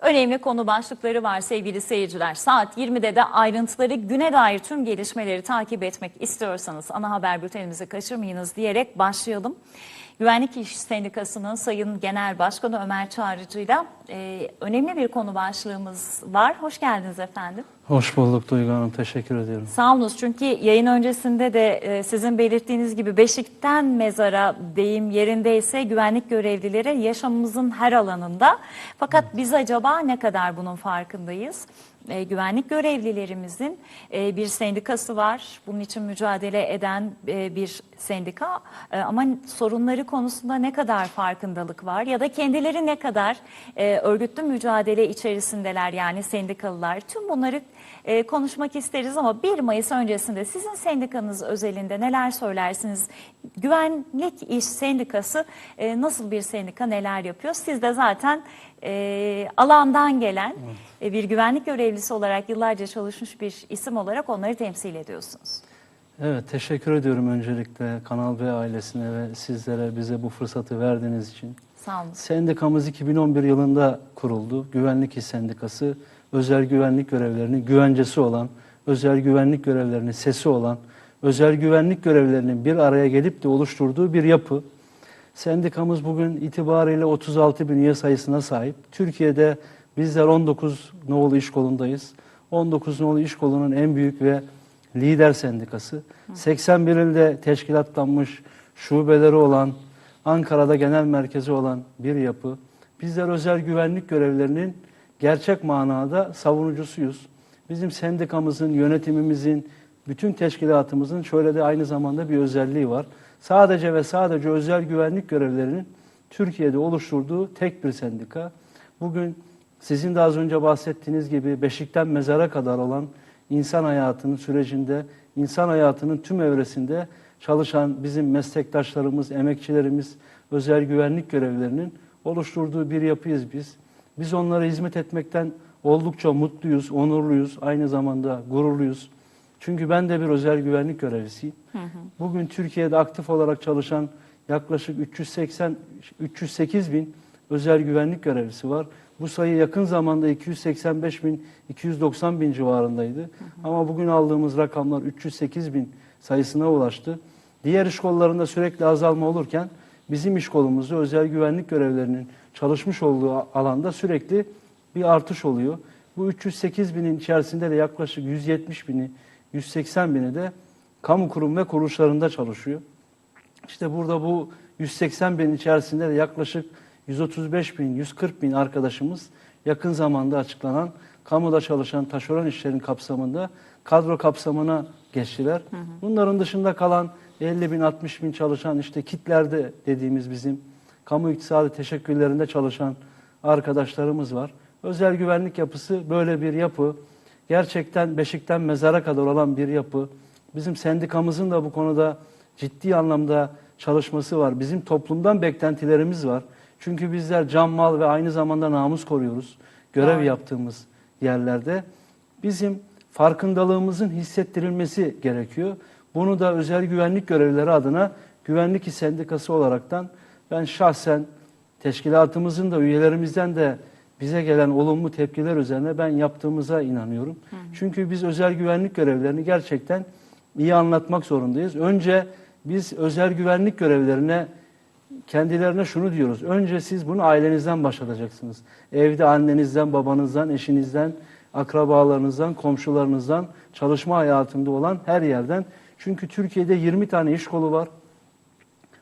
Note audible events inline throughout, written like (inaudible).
Önemli konu başlıkları var sevgili seyirciler. Saat 20'de de ayrıntıları güne dair tüm gelişmeleri takip etmek istiyorsanız ana haber bültenimizi kaçırmayınız diyerek başlayalım. Güvenlik İş Sendikası'nın Sayın Genel Başkanı Ömer Çağrıcı'yla e, önemli bir konu başlığımız var. Hoş geldiniz efendim. Hoş bulduk Duygu Hanım. Teşekkür ediyorum. Sağ olunuz çünkü yayın öncesinde de e, sizin belirttiğiniz gibi beşikten mezara deyim yerindeyse güvenlik görevlileri yaşamımızın her alanında. Fakat biz acaba ne kadar bunun farkındayız? E, güvenlik görevlilerimizin e, bir sendikası var. Bunun için mücadele eden e, bir sendika. E, ama sorunları konusunda ne kadar farkındalık var ya da kendileri ne kadar e, örgütlü mücadele içerisindeler yani sendikalılar. Tüm bunları e, konuşmak isteriz ama 1 Mayıs öncesinde sizin sendikanız özelinde neler söylersiniz? Güvenlik İş Sendikası e, nasıl bir sendika neler yapıyor? Siz de zaten e, alandan gelen e, bir güvenlik görevlisi olarak yıllarca çalışmış bir isim olarak onları temsil ediyorsunuz. Evet, teşekkür ediyorum öncelikle Kanal B ailesine ve sizlere bize bu fırsatı verdiğiniz için. Sağ olun. Sendikamız 2011 yılında kuruldu. Güvenlik İş Sendikası, özel güvenlik görevlerinin güvencesi olan, özel güvenlik görevlerinin sesi olan, özel güvenlik görevlerinin bir araya gelip de oluşturduğu bir yapı. Sendikamız bugün itibariyle 36 bin üye sayısına sahip. Türkiye'de bizler 19 nolu iş kolundayız. 19 nolu iş kolunun en büyük ve lider sendikası. 81 ilde teşkilatlanmış şubeleri olan, Ankara'da genel merkezi olan bir yapı. Bizler özel güvenlik görevlerinin gerçek manada savunucusuyuz. Bizim sendikamızın, yönetimimizin, bütün teşkilatımızın şöyle de aynı zamanda bir özelliği var. Sadece ve sadece özel güvenlik görevlerinin Türkiye'de oluşturduğu tek bir sendika. Bugün sizin de az önce bahsettiğiniz gibi beşikten mezara kadar olan insan hayatının sürecinde, insan hayatının tüm evresinde çalışan bizim meslektaşlarımız, emekçilerimiz, özel güvenlik görevlerinin oluşturduğu bir yapıyız biz. Biz onlara hizmet etmekten oldukça mutluyuz, onurluyuz, aynı zamanda gururluyuz. Çünkü ben de bir özel güvenlik görevlisiyim. Bugün Türkiye'de aktif olarak çalışan yaklaşık 380 308 bin özel güvenlik görevlisi var. Bu sayı yakın zamanda 285 bin, 290 bin civarındaydı. Ama bugün aldığımız rakamlar 308 bin sayısına ulaştı. Diğer iş kollarında sürekli azalma olurken bizim iş kolumuzda özel güvenlik görevlerinin çalışmış olduğu alanda sürekli bir artış oluyor. Bu 308 binin içerisinde de yaklaşık 170 bini, 180 bini de kamu kurum ve kuruluşlarında çalışıyor. İşte burada bu 180 bin içerisinde de yaklaşık 135 bin, 140 bin arkadaşımız yakın zamanda açıklanan kamuda çalışan taşeron işlerin kapsamında kadro kapsamına geçtiler. Bunların dışında kalan 50 bin, 60 bin çalışan işte kitlerde dediğimiz bizim kamu iktisadi teşekküllerinde çalışan arkadaşlarımız var. Özel güvenlik yapısı böyle bir yapı. Gerçekten beşikten mezara kadar olan bir yapı. Bizim sendikamızın da bu konuda ciddi anlamda çalışması var. Bizim toplumdan beklentilerimiz var. Çünkü bizler can mal ve aynı zamanda namus koruyoruz. Görev Doğru. yaptığımız yerlerde. Bizim farkındalığımızın hissettirilmesi gerekiyor. Bunu da özel güvenlik görevlileri adına Güvenlik İş Sendikası olaraktan ben şahsen teşkilatımızın da üyelerimizden de bize gelen olumlu tepkiler üzerine ben yaptığımıza inanıyorum. Çünkü biz özel güvenlik görevlerini gerçekten iyi anlatmak zorundayız. Önce biz özel güvenlik görevlerine kendilerine şunu diyoruz. Önce siz bunu ailenizden başlatacaksınız. Evde annenizden, babanızdan, eşinizden, akrabalarınızdan, komşularınızdan, çalışma hayatında olan her yerden. Çünkü Türkiye'de 20 tane iş kolu var.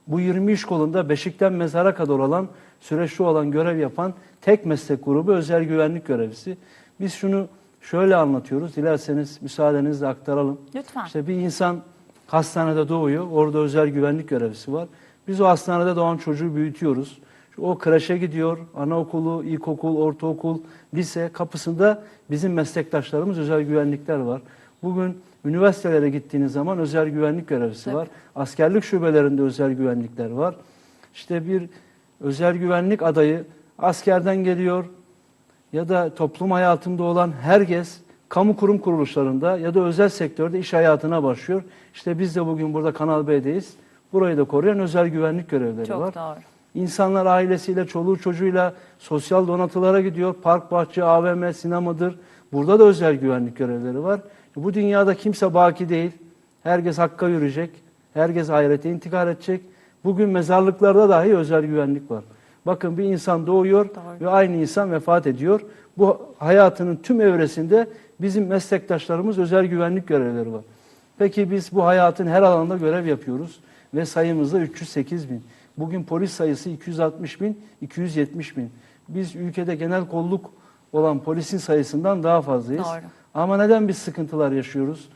Bu 20 iş kolunda beşikten mezara kadar olan, süreçli olan görev yapan tek meslek grubu özel güvenlik görevlisi. Biz şunu şöyle anlatıyoruz. Dilerseniz müsaadenizle aktaralım. Lütfen. İşte bir insan hastanede doğuyor. Orada özel güvenlik görevlisi var. Biz o hastanede doğan çocuğu büyütüyoruz. O kreşe gidiyor. Anaokulu, ilkokul, ortaokul, lise kapısında bizim meslektaşlarımız özel güvenlikler var. Bugün üniversitelere gittiğiniz zaman özel güvenlik görevlisi Tabii. var. Askerlik şubelerinde özel güvenlikler var. İşte bir özel güvenlik adayı askerden geliyor ya da toplum hayatında olan herkes kamu kurum kuruluşlarında ya da özel sektörde iş hayatına başlıyor. İşte biz de bugün burada Kanal B'deyiz. Burayı da koruyan özel güvenlik görevleri Çok var. doğru. İnsanlar ailesiyle, çoluğu çocuğuyla sosyal donatılara gidiyor. Park, bahçe, AVM, sinemadır. Burada da özel güvenlik görevleri var. Bu dünyada kimse baki değil. Herkes hakka yürüyecek. Herkes ahirete intikal edecek. Bugün mezarlıklarda dahi özel güvenlik var. Bakın bir insan doğuyor Doğru. ve aynı insan vefat ediyor. Bu hayatının tüm evresinde bizim meslektaşlarımız özel güvenlik görevleri var. Peki biz bu hayatın her alanında görev yapıyoruz ve sayımız da 308 bin. Bugün polis sayısı 260 bin, 270 bin. Biz ülkede genel kolluk olan polisin sayısından daha fazlayız. Doğru. Ama neden biz sıkıntılar yaşıyoruz?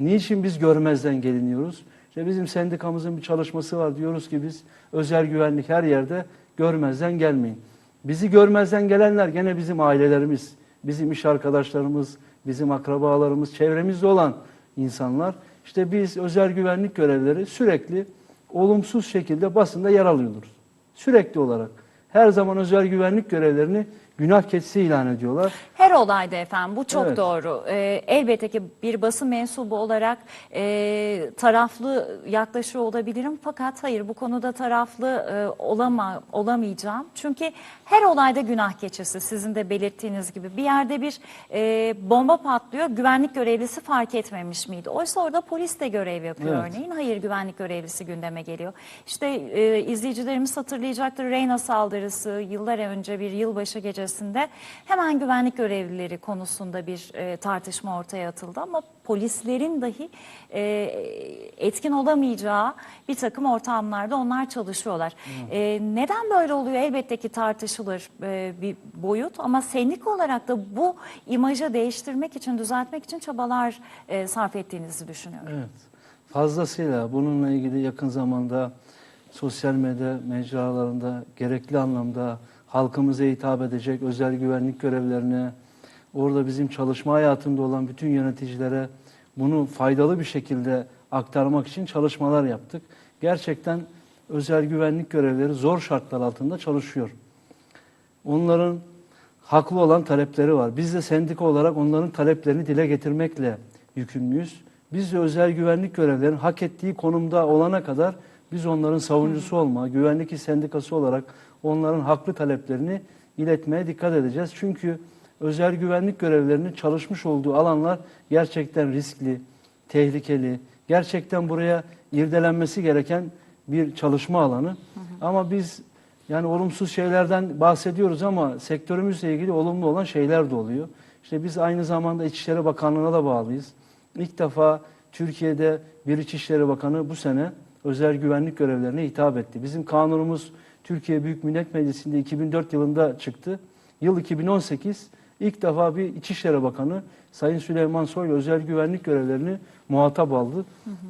Niçin biz görmezden geliniyoruz? İşte bizim sendikamızın bir çalışması var. Diyoruz ki biz özel güvenlik her yerde görmezden gelmeyin. Bizi görmezden gelenler gene bizim ailelerimiz, bizim iş arkadaşlarımız, bizim akrabalarımız, çevremizde olan insanlar. İşte biz özel güvenlik görevleri sürekli olumsuz şekilde basında yer alıyoruz. Sürekli olarak. Her zaman özel güvenlik görevlerini günah keçisi ilan ediyorlar. Her olayda efendim bu çok Evet. doğru. Ee, elbette ki bir basın mensubu olarak e, taraflı yaklaşıyor olabilirim fakat hayır bu konuda taraflı e, olama, olamayacağım. Çünkü her olayda günah keçisi sizin de belirttiğiniz gibi bir yerde bir e, bomba patlıyor güvenlik görevlisi fark etmemiş miydi? Oysa orada polis de görev yapıyor Evet. örneğin. Hayır güvenlik görevlisi gündeme geliyor. İşte e, izleyicilerimiz hatırlayacaktır Reyna saldırısı yıllar önce bir yılbaşı gecesinde hemen güvenlik görevlileri konusunda bir e, tartışma ortaya atıldı ama polislerin dahi e, etkin olamayacağı bir takım ortamlarda onlar çalışıyorlar. E, neden böyle oluyor? Elbette ki tartışılır e, bir boyut ama sendik olarak da bu imajı değiştirmek için, düzeltmek için çabalar e, sarf ettiğinizi düşünüyorum. Evet. Fazlasıyla bununla ilgili yakın zamanda sosyal medya mecralarında gerekli anlamda halkımıza hitap edecek özel güvenlik görevlerine, orada bizim çalışma hayatında olan bütün yöneticilere bunu faydalı bir şekilde aktarmak için çalışmalar yaptık. Gerçekten özel güvenlik görevleri zor şartlar altında çalışıyor. Onların haklı olan talepleri var. Biz de sendika olarak onların taleplerini dile getirmekle yükümlüyüz. Biz de özel güvenlik görevlerinin hak ettiği konumda olana kadar biz onların savunucusu olma, güvenlik sendikası olarak onların haklı taleplerini iletmeye dikkat edeceğiz. Çünkü özel güvenlik görevlerinin çalışmış olduğu alanlar gerçekten riskli, tehlikeli, gerçekten buraya irdelenmesi gereken bir çalışma alanı. Ama biz yani olumsuz şeylerden bahsediyoruz ama sektörümüzle ilgili olumlu olan şeyler de oluyor. İşte biz aynı zamanda İçişleri Bakanlığı'na da bağlıyız. İlk defa Türkiye'de bir İçişleri Bakanı bu sene özel güvenlik görevlerine hitap etti. Bizim kanunumuz Türkiye Büyük Millet Meclisi'nde 2004 yılında çıktı. Yıl 2018 ilk defa bir İçişleri Bakanı Sayın Süleyman Soylu özel güvenlik görevlerini muhatap aldı.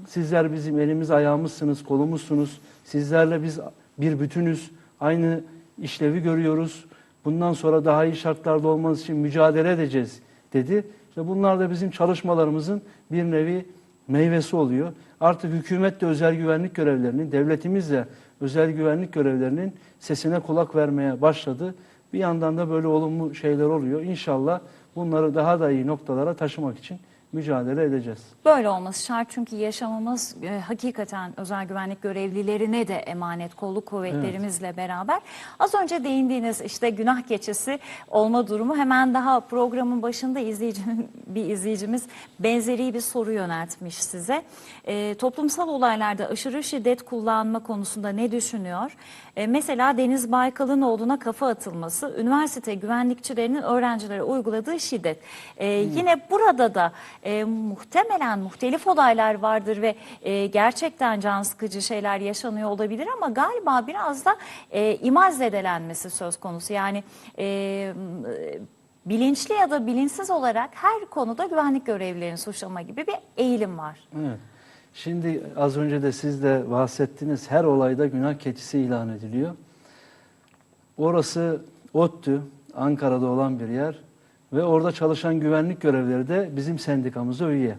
Sizler bizim elimiz ayağımızsınız, kolumuzsunuz. Sizlerle biz bir bütünüz. Aynı işlevi görüyoruz. Bundan sonra daha iyi şartlarda olmanız için mücadele edeceğiz dedi. İşte bunlar da bizim çalışmalarımızın bir nevi meyvesi oluyor. Artık hükümet de özel güvenlik görevlerinin, devletimiz de özel güvenlik görevlerinin sesine kulak vermeye başladı. Bir yandan da böyle olumlu şeyler oluyor. İnşallah bunları daha da iyi noktalara taşımak için mücadele edeceğiz. Böyle olması şart çünkü yaşamımız e, hakikaten özel güvenlik görevlilerine de emanet kolluk kuvvetlerimizle beraber. Az önce değindiğiniz işte günah keçisi olma durumu hemen daha programın başında izleyicinin (laughs) bir izleyicimiz benzeri bir soru yöneltmiş size. E, toplumsal olaylarda aşırı şiddet kullanma konusunda ne düşünüyor? E, mesela Deniz Baykal'ın kafa atılması, üniversite güvenlikçilerinin öğrencilere uyguladığı şiddet. E, Yine burada da e, muhtemelen muhtelif olaylar vardır ve e, gerçekten can sıkıcı şeyler yaşanıyor olabilir ama galiba biraz da e, imaj zedelenmesi söz konusu. Yani e, bilinçli ya da bilinçsiz olarak her konuda güvenlik görevlilerini suçlama gibi bir eğilim var. Evet. Şimdi az önce de siz de bahsettiniz her olayda günah keçisi ilan ediliyor. Orası ODTÜ, Ankara'da olan bir yer ve orada çalışan güvenlik görevlileri de bizim sendikamıza üye.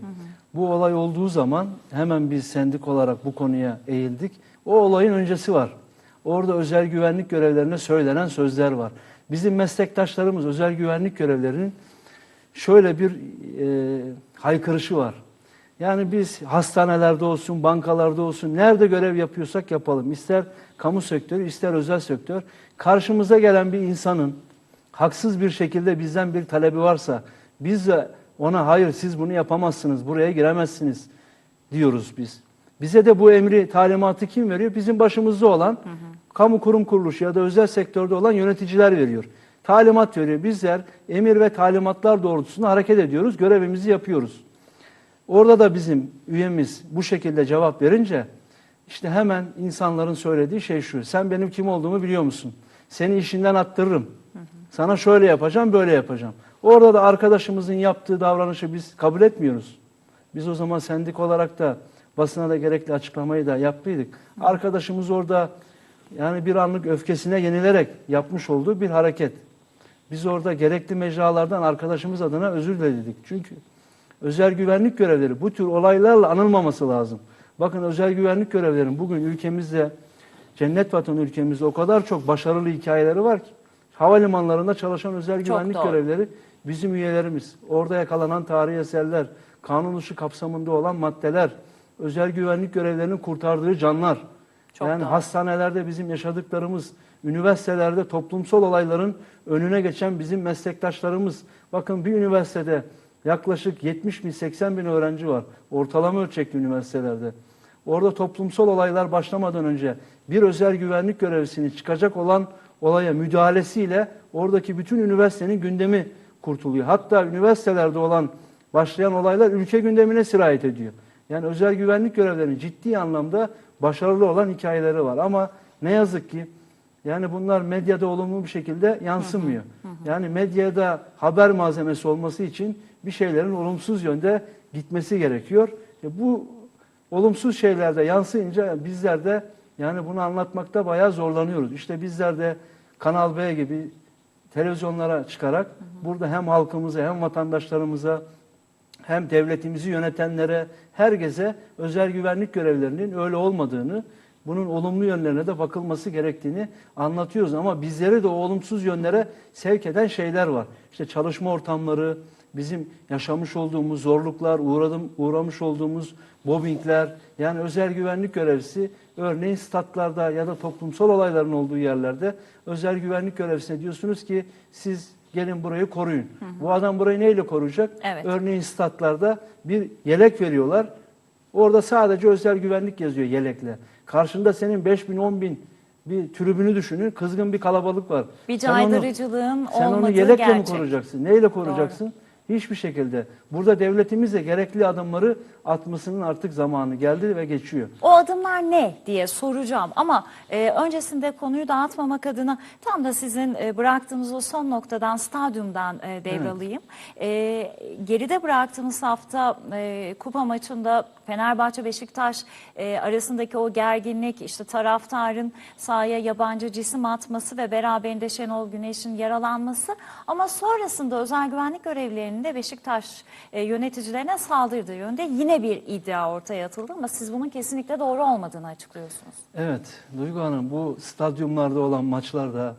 Bu olay olduğu zaman hemen biz sendik olarak bu konuya eğildik. O olayın öncesi var. Orada özel güvenlik görevlerine söylenen sözler var. Bizim meslektaşlarımız özel güvenlik görevlerinin şöyle bir e, haykırışı var. Yani biz hastanelerde olsun, bankalarda olsun, nerede görev yapıyorsak yapalım. İster kamu sektörü, ister özel sektör. Karşımıza gelen bir insanın haksız bir şekilde bizden bir talebi varsa, biz de ona hayır siz bunu yapamazsınız, buraya giremezsiniz diyoruz biz. Bize de bu emri, talimatı kim veriyor? Bizim başımızda olan kamu kurum kuruluşu ya da özel sektörde olan yöneticiler veriyor. Talimat veriyor. Bizler emir ve talimatlar doğrultusunda hareket ediyoruz, görevimizi yapıyoruz. Orada da bizim üyemiz bu şekilde cevap verince işte hemen insanların söylediği şey şu. Sen benim kim olduğumu biliyor musun? Seni işinden attırırım. Sana şöyle yapacağım, böyle yapacağım. Orada da arkadaşımızın yaptığı davranışı biz kabul etmiyoruz. Biz o zaman sendik olarak da basına da gerekli açıklamayı da yaptıydık. Arkadaşımız orada yani bir anlık öfkesine yenilerek yapmış olduğu bir hareket. Biz orada gerekli mecralardan arkadaşımız adına özür diledik. Çünkü özel güvenlik görevleri bu tür olaylarla anılmaması lazım. Bakın özel güvenlik görevlerinin bugün ülkemizde cennet vatan ülkemizde o kadar çok başarılı hikayeleri var ki havalimanlarında çalışan özel güvenlik doğru. görevleri bizim üyelerimiz. Orada yakalanan tarihi eserler, kanun dışı kapsamında olan maddeler, özel güvenlik görevlerinin kurtardığı canlar. Çok yani doğru. hastanelerde bizim yaşadıklarımız, üniversitelerde toplumsal olayların önüne geçen bizim meslektaşlarımız. Bakın bir üniversitede yaklaşık 70 bin 80 bin öğrenci var. Ortalama ölçekli üniversitelerde. Orada toplumsal olaylar başlamadan önce bir özel güvenlik görevlisinin çıkacak olan olaya müdahalesiyle oradaki bütün üniversitenin gündemi kurtuluyor. Hatta üniversitelerde olan başlayan olaylar ülke gündemine sirayet ediyor. Yani özel güvenlik görevlerinin ciddi anlamda başarılı olan hikayeleri var. Ama ne yazık ki yani bunlar medyada olumlu bir şekilde yansımıyor. Yani medyada haber malzemesi olması için bir şeylerin olumsuz yönde gitmesi gerekiyor. E bu olumsuz şeylerde yansıyınca bizler de yani bunu anlatmakta bayağı zorlanıyoruz. İşte bizler de Kanal B gibi televizyonlara çıkarak burada hem halkımıza hem vatandaşlarımıza hem devletimizi yönetenlere, herkese özel güvenlik görevlerinin öyle olmadığını, bunun olumlu yönlerine de bakılması gerektiğini anlatıyoruz. Ama bizleri de o olumsuz yönlere sevk eden şeyler var. İşte çalışma ortamları, bizim yaşamış olduğumuz zorluklar, uğradım, uğramış olduğumuz mobbingler, yani özel güvenlik görevlisi örneğin statlarda ya da toplumsal olayların olduğu yerlerde özel güvenlik görevlisine diyorsunuz ki siz gelin burayı koruyun. Bu adam burayı neyle koruyacak? Evet. Örneğin statlarda bir yelek veriyorlar. Orada sadece özel güvenlik yazıyor yelekle. Karşında senin 5 bin 10 bin bir tribünü düşünün. Kızgın bir kalabalık var. Bir Sen onu- caydırıcılığın sen onu yelekle gerçek. mi koruyacaksın? Neyle koruyacaksın? Hiçbir şekilde. Burada devletimiz de gerekli adımları atmasının artık zamanı geldi ve geçiyor. O adımlar ne diye soracağım ama e, öncesinde konuyu dağıtmamak adına tam da sizin e, bıraktığınız o son noktadan stadyumdan e, devralayım. E, geride bıraktığımız hafta e, kupa maçında Fenerbahçe Beşiktaş e, arasındaki o gerginlik işte taraftarın sahaya yabancı cisim atması ve beraberinde Şenol Güneş'in yaralanması ama sonrasında özel güvenlik görevlilerinin de Beşiktaş e, yöneticilerine saldırdığı yönde yine bir iddia ortaya atıldı ama siz bunun kesinlikle doğru olmadığını açıklıyorsunuz. Evet Duygu Hanım bu stadyumlarda olan maçlarda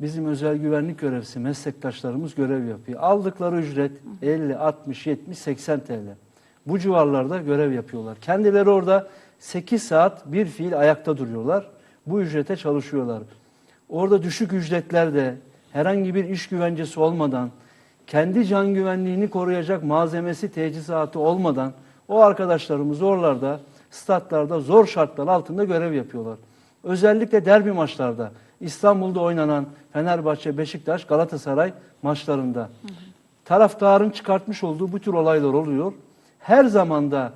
bizim özel güvenlik görevlisi meslektaşlarımız görev yapıyor. Aldıkları ücret 50, 60, 70, 80 TL. Bu civarlarda görev yapıyorlar. Kendileri orada 8 saat bir fiil ayakta duruyorlar. Bu ücrete çalışıyorlar. Orada düşük ücretlerde herhangi bir iş güvencesi olmadan, kendi can güvenliğini koruyacak malzemesi, teçhizatı olmadan o arkadaşlarımız oralarda, statlarda zor şartlar altında görev yapıyorlar. Özellikle derbi maçlarda, İstanbul'da oynanan Fenerbahçe, Beşiktaş, Galatasaray maçlarında taraftarın çıkartmış olduğu bu tür olaylar oluyor. Her zamanda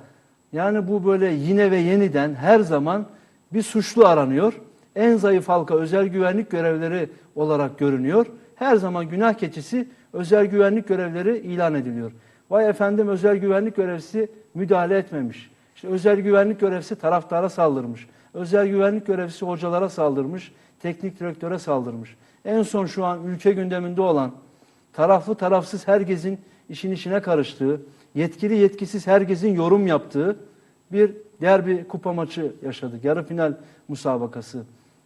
yani bu böyle yine ve yeniden her zaman bir suçlu aranıyor. En zayıf halka özel güvenlik görevleri olarak görünüyor. Her zaman günah keçisi özel güvenlik görevleri ilan ediliyor. Vay efendim özel güvenlik görevlisi müdahale etmemiş. İşte özel güvenlik görevlisi taraftara saldırmış. Özel güvenlik görevlisi hocalara saldırmış. Teknik direktöre saldırmış. En son şu an ülke gündeminde olan taraflı tarafsız herkesin işin içine karıştığı, yetkili yetkisiz herkesin yorum yaptığı bir derbi kupa maçı yaşadık. Yarı final musabakası.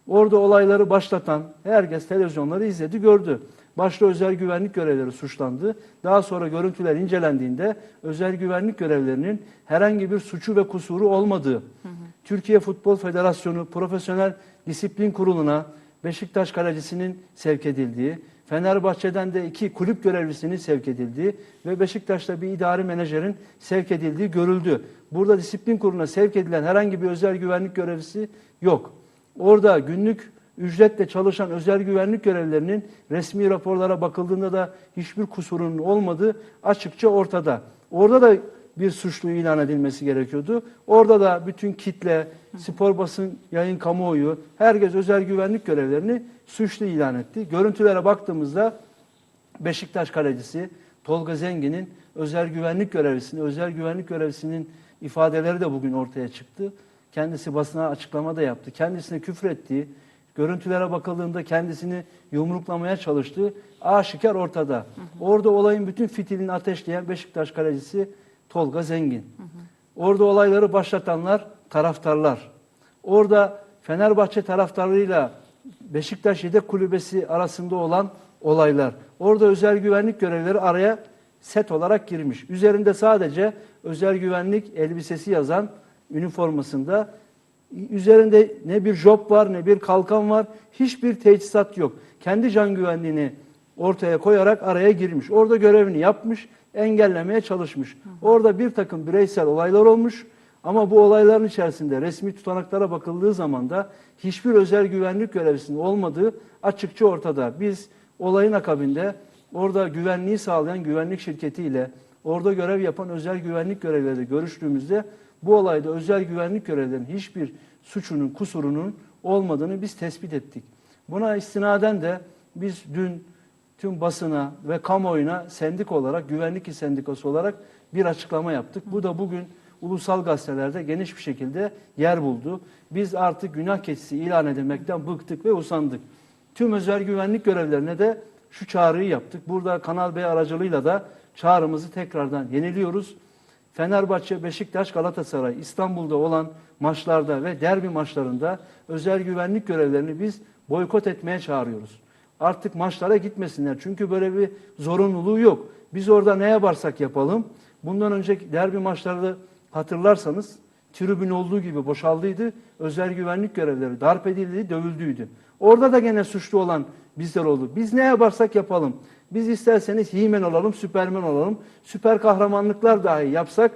Orada olayları başlatan herkes televizyonları izledi, gördü. Başta özel güvenlik görevlileri suçlandı. Daha sonra görüntüler incelendiğinde özel güvenlik görevlilerinin herhangi bir suçu ve kusuru olmadığı, Türkiye Futbol Federasyonu Profesyonel Disiplin Kurulu'na Beşiktaş kalecisinin sevk edildiği, Fenerbahçe'den de iki kulüp görevlisinin sevk edildiği ve Beşiktaş'ta bir idari menajerin sevk edildiği görüldü. Burada disiplin kuruluna sevk edilen herhangi bir özel güvenlik görevlisi yok. Orada günlük ücretle çalışan özel güvenlik görevlilerinin resmi raporlara bakıldığında da hiçbir kusurunun olmadığı açıkça ortada. Orada da bir suçlu ilan edilmesi gerekiyordu. Orada da bütün kitle, spor basın, yayın kamuoyu, herkes özel güvenlik görevlerini suçlu ilan etti. Görüntülere baktığımızda Beşiktaş kalecisi Tolga Zengin'in özel güvenlik görevlisini, özel güvenlik görevlisinin ifadeleri de bugün ortaya çıktı. Kendisi basına açıklama da yaptı. Kendisine küfür ettiği, görüntülere bakıldığında kendisini yumruklamaya çalıştığı aşikar ortada. Orada olayın bütün fitilini ateşleyen Beşiktaş kalecisi Tolga Zengin. Orada olayları başlatanlar taraftarlar. Orada Fenerbahçe taraftarlarıyla Beşiktaş Yedek Kulübesi arasında olan olaylar. Orada özel güvenlik görevlileri araya set olarak girmiş. Üzerinde sadece özel güvenlik elbisesi yazan üniformasında üzerinde ne bir job var ne bir kalkan var. Hiçbir teçhizat yok. Kendi can güvenliğini ortaya koyarak araya girmiş. Orada görevini yapmış, engellemeye çalışmış. Orada bir takım bireysel olaylar olmuş. Ama bu olayların içerisinde resmi tutanaklara bakıldığı zaman da hiçbir özel güvenlik görevlisinin olmadığı açıkça ortada. Biz olayın akabinde orada güvenliği sağlayan güvenlik şirketiyle orada görev yapan özel güvenlik görevlileriyle görüştüğümüzde bu olayda özel güvenlik görevlilerinin hiçbir suçunun, kusurunun olmadığını biz tespit ettik. Buna istinaden de biz dün tüm basına ve kamuoyuna sendik olarak, güvenlik sendikası olarak bir açıklama yaptık. Bu da bugün ulusal gazetelerde geniş bir şekilde yer buldu. Biz artık günah keçisi ilan edilmekten bıktık ve usandık. Tüm özel güvenlik görevlerine de şu çağrıyı yaptık. Burada Kanal B aracılığıyla da çağrımızı tekrardan yeniliyoruz. Fenerbahçe, Beşiktaş, Galatasaray, İstanbul'da olan maçlarda ve derbi maçlarında özel güvenlik görevlerini biz boykot etmeye çağırıyoruz. Artık maçlara gitmesinler. Çünkü böyle bir zorunluluğu yok. Biz orada ne yaparsak yapalım. Bundan önceki derbi maçlarda hatırlarsanız tribün olduğu gibi boşaldıydı. Özel güvenlik görevleri darp edildi, dövüldüydü. Orada da gene suçlu olan bizler oldu. Biz ne yaparsak yapalım. Biz isterseniz Himen olalım, Süpermen olalım. Süper kahramanlıklar dahi yapsak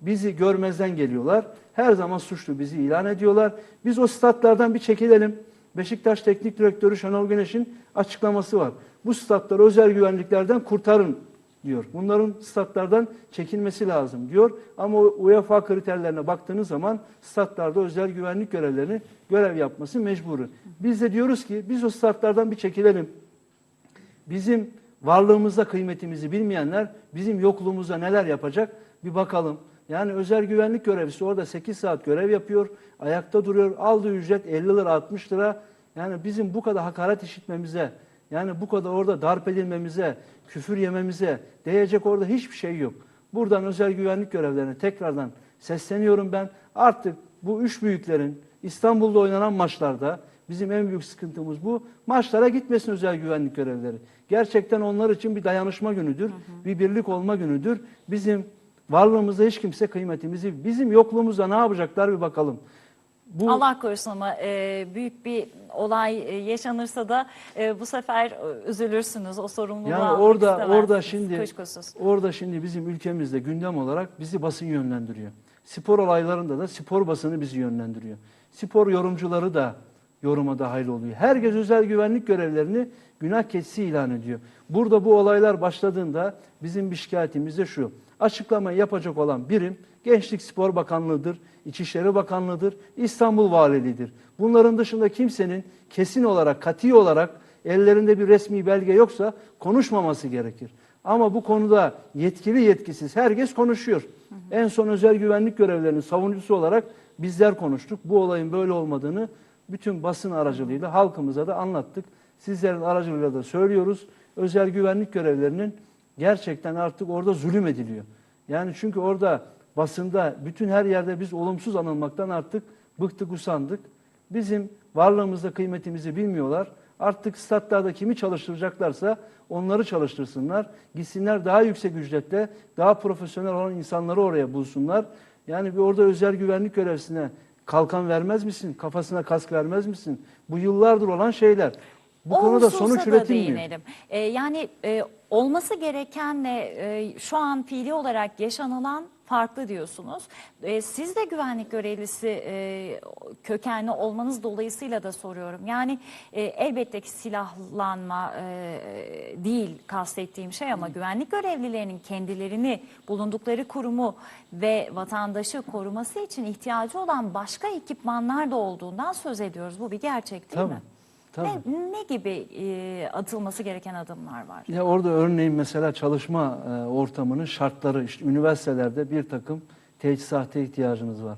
bizi görmezden geliyorlar. Her zaman suçlu bizi ilan ediyorlar. Biz o statlardan bir çekilelim. Beşiktaş Teknik Direktörü Şenol Güneş'in açıklaması var. Bu statları özel güvenliklerden kurtarın diyor. Bunların statlardan çekilmesi lazım diyor. Ama UEFA kriterlerine baktığınız zaman statlarda özel güvenlik görevlerini görev yapması mecburu. Biz de diyoruz ki biz o statlardan bir çekilelim. Bizim varlığımızda kıymetimizi bilmeyenler bizim yokluğumuzda neler yapacak bir bakalım. Yani özel güvenlik görevlisi orada 8 saat görev yapıyor, ayakta duruyor, aldığı ücret 50 lira 60 lira. Yani bizim bu kadar hakaret işitmemize, yani bu kadar orada darp edilmemize, küfür yememize değecek orada hiçbir şey yok. Buradan özel güvenlik görevlerine tekrardan sesleniyorum ben. Artık bu üç büyüklerin İstanbul'da oynanan maçlarda bizim en büyük sıkıntımız bu. Maçlara gitmesin özel güvenlik görevlileri. Gerçekten onlar için bir dayanışma günüdür, bir birlik olma günüdür. Bizim varlığımızda hiç kimse kıymetimizi, bizim yokluğumuzda ne yapacaklar bir bakalım. Bu Allah korusun ama e, büyük bir olay e, yaşanırsa da e, bu sefer e, üzülürsünüz. O sorumluluğu Yani orada orada şimdi kuşkusuz. orada şimdi bizim ülkemizde gündem olarak bizi basın yönlendiriyor. Spor olaylarında da spor basını bizi yönlendiriyor. Spor yorumcuları da yoruma dahil oluyor. Herkes özel güvenlik görevlerini günah keçisi ilan ediyor. Burada bu olaylar başladığında bizim bir şikayetimiz de şu. Açıklamayı yapacak olan birim Gençlik Spor Bakanlığı'dır, İçişleri Bakanlığı'dır, İstanbul Valiliğidir. Bunların dışında kimsenin kesin olarak, kati olarak ellerinde bir resmi belge yoksa konuşmaması gerekir. Ama bu konuda yetkili yetkisiz herkes konuşuyor. En son özel güvenlik görevlerinin savunucusu olarak bizler konuştuk. Bu olayın böyle olmadığını bütün basın aracılığıyla halkımıza da anlattık. Sizlerin aracılığıyla da söylüyoruz. Özel güvenlik görevlerinin gerçekten artık orada zulüm ediliyor. Yani çünkü orada basında bütün her yerde biz olumsuz anılmaktan artık bıktık usandık. Bizim varlığımızda kıymetimizi bilmiyorlar. Artık statlarda kimi çalıştıracaklarsa onları çalıştırsınlar. Gitsinler daha yüksek ücretle daha profesyonel olan insanları oraya bulsunlar. Yani bir orada özel güvenlik görevlisine kalkan vermez misin? Kafasına kask vermez misin? Bu yıllardır olan şeyler. Bu O konuda sonuç da üretilmiyor. değinelim. Ee, yani e, olması gerekenle e, şu an fiili olarak yaşanılan farklı diyorsunuz. E, siz de güvenlik görevlisi e, kökenli olmanız dolayısıyla da soruyorum. Yani e, elbette ki silahlanma e, değil kastettiğim şey ama güvenlik görevlilerinin kendilerini bulundukları kurumu ve vatandaşı koruması için ihtiyacı olan başka ekipmanlar da olduğundan söz ediyoruz. Bu bir gerçek değil Tabii. mi? Tabii. Ne, ne gibi e, atılması gereken adımlar var? Ya orada örneğin mesela çalışma e, ortamının şartları, işte üniversitelerde bir takım teçhizata ihtiyacınız var.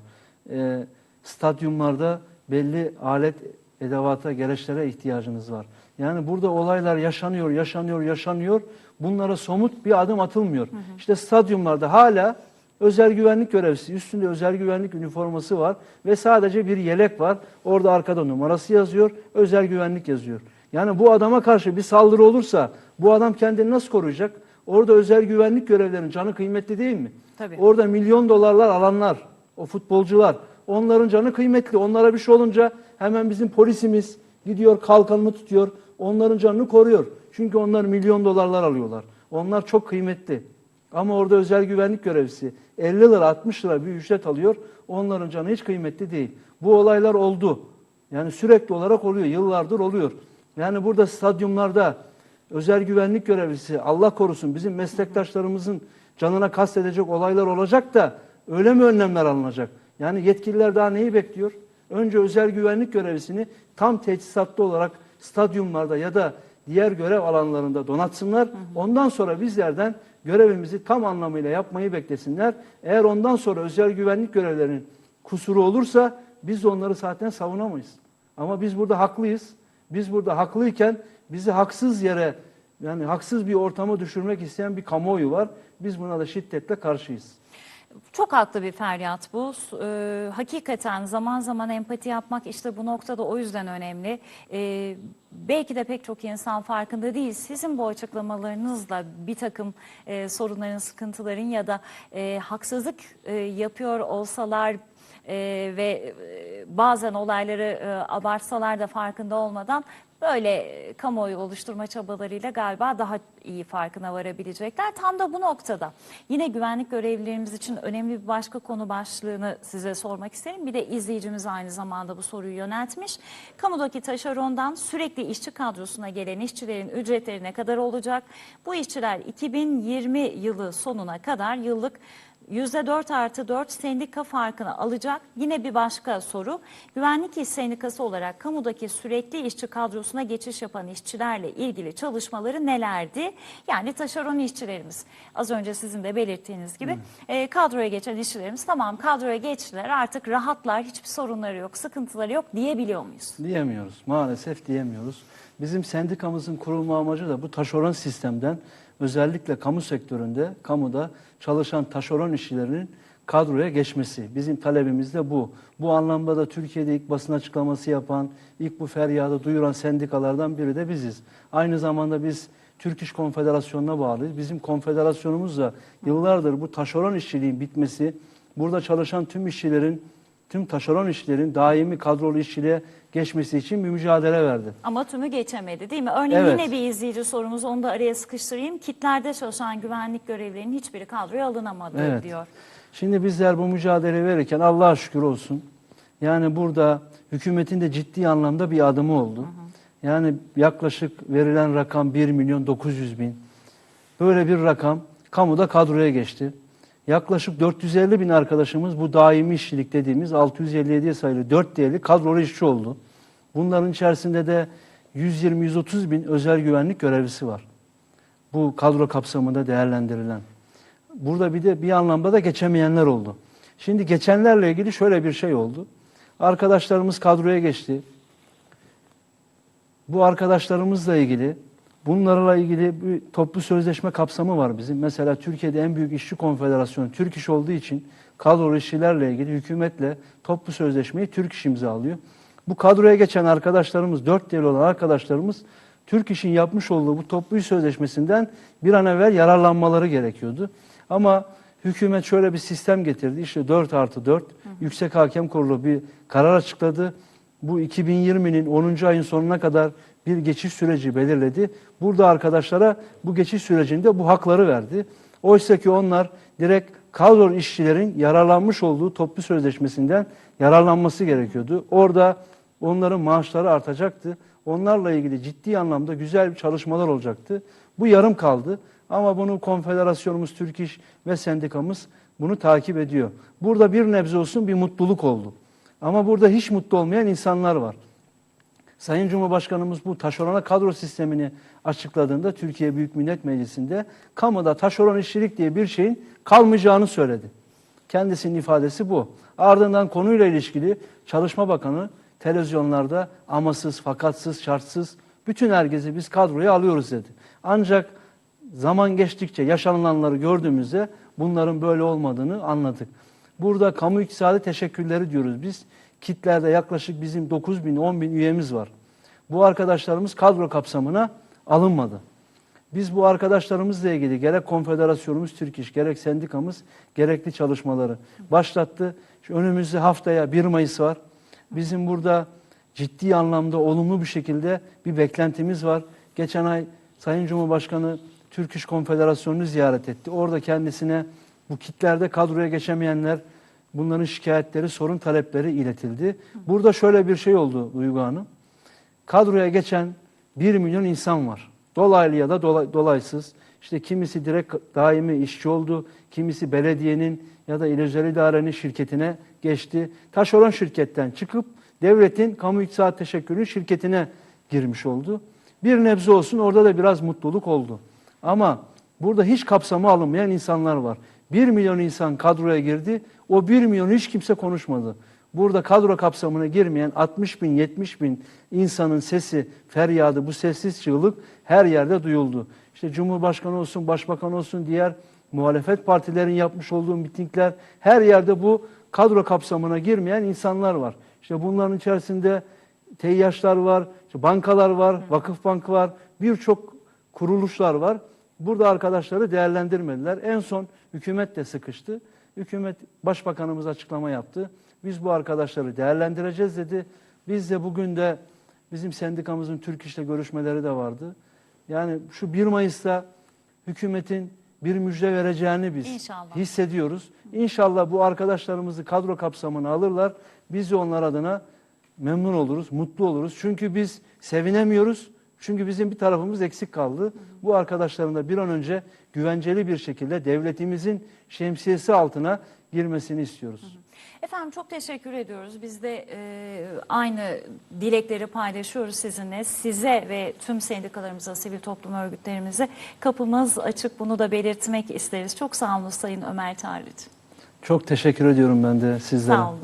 E, stadyumlarda belli alet, edevata, gereçlere ihtiyacınız var. Yani burada olaylar yaşanıyor, yaşanıyor, yaşanıyor. Bunlara somut bir adım atılmıyor. İşte stadyumlarda hala özel güvenlik görevlisi, üstünde özel güvenlik üniforması var ve sadece bir yelek var. Orada arkada numarası yazıyor, özel güvenlik yazıyor. Yani bu adama karşı bir saldırı olursa bu adam kendini nasıl koruyacak? Orada özel güvenlik görevlerinin canı kıymetli değil mi? Tabii. Orada milyon dolarlar alanlar, o futbolcular, onların canı kıymetli. Onlara bir şey olunca hemen bizim polisimiz gidiyor kalkanını tutuyor, onların canını koruyor. Çünkü onlar milyon dolarlar alıyorlar. Onlar çok kıymetli. Ama orada özel güvenlik görevlisi 50 lira 60 lira bir ücret alıyor. Onların canı hiç kıymetli değil. Bu olaylar oldu. Yani sürekli olarak oluyor. Yıllardır oluyor. Yani burada stadyumlarda özel güvenlik görevlisi Allah korusun bizim meslektaşlarımızın canına kastedecek olaylar olacak da öyle mi önlemler alınacak? Yani yetkililer daha neyi bekliyor? Önce özel güvenlik görevlisini tam teçhizatlı olarak stadyumlarda ya da diğer görev alanlarında donatsınlar. Ondan sonra bizlerden görevimizi tam anlamıyla yapmayı beklesinler. Eğer ondan sonra özel güvenlik görevlerinin kusuru olursa biz de onları zaten savunamayız. Ama biz burada haklıyız. Biz burada haklıyken bizi haksız yere yani haksız bir ortama düşürmek isteyen bir kamuoyu var. Biz buna da şiddetle karşıyız. Çok haklı bir feryat bu. Ee, hakikaten zaman zaman empati yapmak işte bu noktada o yüzden önemli. Ee, belki de pek çok insan farkında değil. Sizin bu açıklamalarınızla bir takım e, sorunların, sıkıntıların ya da e, haksızlık e, yapıyor olsalar e, ve e, bazen olayları e, abartsalar da farkında olmadan böyle e, kamuoyu oluşturma çabalarıyla galiba daha iyi farkına varabilecekler. Tam da bu noktada yine güvenlik görevlilerimiz için önemli bir başka konu başlığını size sormak isterim. Bir de izleyicimiz aynı zamanda bu soruyu yöneltmiş. Kamudaki taşerondan sürekli işçi kadrosuna gelen işçilerin ücretleri ne kadar olacak? Bu işçiler 2020 yılı sonuna kadar yıllık %4 artı 4 sendika farkını alacak. Yine bir başka soru. Güvenlik İş Sendikası olarak kamudaki sürekli işçi kadrosuna geçiş yapan işçilerle ilgili çalışmaları nelerdi? Yani taşeron işçilerimiz az önce sizin de belirttiğiniz gibi e, kadroya geçen işçilerimiz tamam kadroya geçtiler artık rahatlar hiçbir sorunları yok sıkıntıları yok diyebiliyor muyuz? Diyemiyoruz. Maalesef diyemiyoruz. Bizim sendikamızın kurulma amacı da bu taşeron sistemden özellikle kamu sektöründe, kamuda çalışan taşeron işçilerinin kadroya geçmesi. Bizim talebimiz de bu. Bu anlamda da Türkiye'de ilk basın açıklaması yapan, ilk bu feryadı duyuran sendikalardan biri de biziz. Aynı zamanda biz Türk İş Konfederasyonu'na bağlıyız. Bizim konfederasyonumuz da yıllardır bu taşeron işçiliğin bitmesi, burada çalışan tüm işçilerin tüm taşeron işçilerin daimi kadrolu işçiliğe geçmesi için bir mücadele verdi. Ama tümü geçemedi değil mi? Örneğin Evet. yine bir izleyici sorumuz onu da araya sıkıştırayım. Kitlerde çalışan güvenlik görevlilerinin hiçbiri kadroya alınamadı Evet. diyor. Şimdi bizler bu mücadele verirken Allah'a şükür olsun. Yani burada hükümetin de ciddi anlamda bir adımı oldu. Yani yaklaşık verilen rakam 1 milyon 900 bin. Böyle bir rakam kamuda kadroya geçti. Yaklaşık 450 bin arkadaşımız bu daimi işçilik dediğimiz 657 sayılı 4 değerli kadrolu işçi oldu. Bunların içerisinde de 120-130 bin özel güvenlik görevlisi var. Bu kadro kapsamında değerlendirilen. Burada bir de bir anlamda da geçemeyenler oldu. Şimdi geçenlerle ilgili şöyle bir şey oldu. Arkadaşlarımız kadroya geçti. Bu arkadaşlarımızla ilgili bunlarla ilgili bir toplu sözleşme kapsamı var bizim. Mesela Türkiye'de en büyük işçi konfederasyonu Türk İş olduğu için kadrolu işçilerle ilgili hükümetle toplu sözleşmeyi Türk İş imzalıyor. Bu kadroya geçen arkadaşlarımız, dört devre olan arkadaşlarımız Türk İş'in yapmış olduğu bu toplu iş sözleşmesinden bir an evvel yararlanmaları gerekiyordu. Ama hükümet şöyle bir sistem getirdi. İşte 4 artı 4 Yüksek Hakem Kurulu bir karar açıkladı. Bu 2020'nin 10. ayın sonuna kadar bir geçiş süreci belirledi. Burada arkadaşlara bu geçiş sürecinde bu hakları verdi. Oysa ki onlar direkt kadro işçilerin yararlanmış olduğu toplu sözleşmesinden yararlanması gerekiyordu. Orada onların maaşları artacaktı. Onlarla ilgili ciddi anlamda güzel çalışmalar olacaktı. Bu yarım kaldı. Ama bunu konfederasyonumuz Türk İş ve sendikamız bunu takip ediyor. Burada bir nebze olsun bir mutluluk oldu. Ama burada hiç mutlu olmayan insanlar var. Sayın Cumhurbaşkanımız bu taşerona kadro sistemini açıkladığında Türkiye Büyük Millet Meclisi'nde kamuda taşeron işçilik diye bir şeyin kalmayacağını söyledi. Kendisinin ifadesi bu. Ardından konuyla ilişkili Çalışma Bakanı televizyonlarda amasız, fakatsız, şartsız bütün herkesi biz kadroya alıyoruz dedi. Ancak zaman geçtikçe yaşanılanları gördüğümüzde bunların böyle olmadığını anladık. Burada kamu iktisadi teşekkürleri diyoruz biz. Kitlerde yaklaşık bizim 9 bin, 10 bin üyemiz var. Bu arkadaşlarımız kadro kapsamına alınmadı. Biz bu arkadaşlarımızla ilgili gerek konfederasyonumuz Türk İş, gerek sendikamız gerekli çalışmaları başlattı. Şu önümüzde haftaya 1 Mayıs var. Bizim burada ciddi anlamda olumlu bir şekilde bir beklentimiz var. Geçen ay Sayın Cumhurbaşkanı Türk İş Konfederasyonu'nu ziyaret etti. Orada kendisine bu kitlerde kadroya geçemeyenler, bunların şikayetleri, sorun talepleri iletildi. Burada şöyle bir şey oldu Duygu Hanım. Kadroya geçen 1 milyon insan var. Dolaylı ya da dolay- dolaysız. İşte kimisi direkt daimi işçi oldu, kimisi belediyenin ya da il özel idarenin şirketine geçti. Taşeron şirketten çıkıp devletin kamu iktisat teşekkürü şirketine girmiş oldu. Bir nebze olsun orada da biraz mutluluk oldu. Ama burada hiç kapsamı alınmayan insanlar var. 1 milyon insan kadroya girdi. O 1 milyon hiç kimse konuşmadı. Burada kadro kapsamına girmeyen 60 bin, 70 bin insanın sesi, feryadı, bu sessiz çığlık her yerde duyuldu. İşte Cumhurbaşkanı olsun, Başbakan olsun, diğer muhalefet partilerin yapmış olduğu mitingler her yerde bu kadro kapsamına girmeyen insanlar var. İşte bunların içerisinde teyyaşlar var, işte bankalar var, vakıf bankı var, birçok kuruluşlar var. Burada arkadaşları değerlendirmediler. En son hükümet de sıkıştı. Hükümet başbakanımız açıklama yaptı. Biz bu arkadaşları değerlendireceğiz dedi. Biz de bugün de bizim sendikamızın Türk İş'le görüşmeleri de vardı. Yani şu 1 Mayıs'ta hükümetin bir müjde vereceğini biz İnşallah. hissediyoruz. İnşallah bu arkadaşlarımızı kadro kapsamına alırlar. Biz de onlar adına memnun oluruz, mutlu oluruz. Çünkü biz sevinemiyoruz. Çünkü bizim bir tarafımız eksik kaldı. Bu arkadaşların da bir an önce güvenceli bir şekilde devletimizin şemsiyesi altına girmesini istiyoruz. Efendim çok teşekkür ediyoruz. Biz de e, aynı dilekleri paylaşıyoruz sizinle. Size ve tüm sendikalarımıza, sivil toplum örgütlerimize kapımız açık. Bunu da belirtmek isteriz. Çok sağ olun Sayın Ömer Tarih. Çok teşekkür ediyorum ben de sizlere. Sağ olun.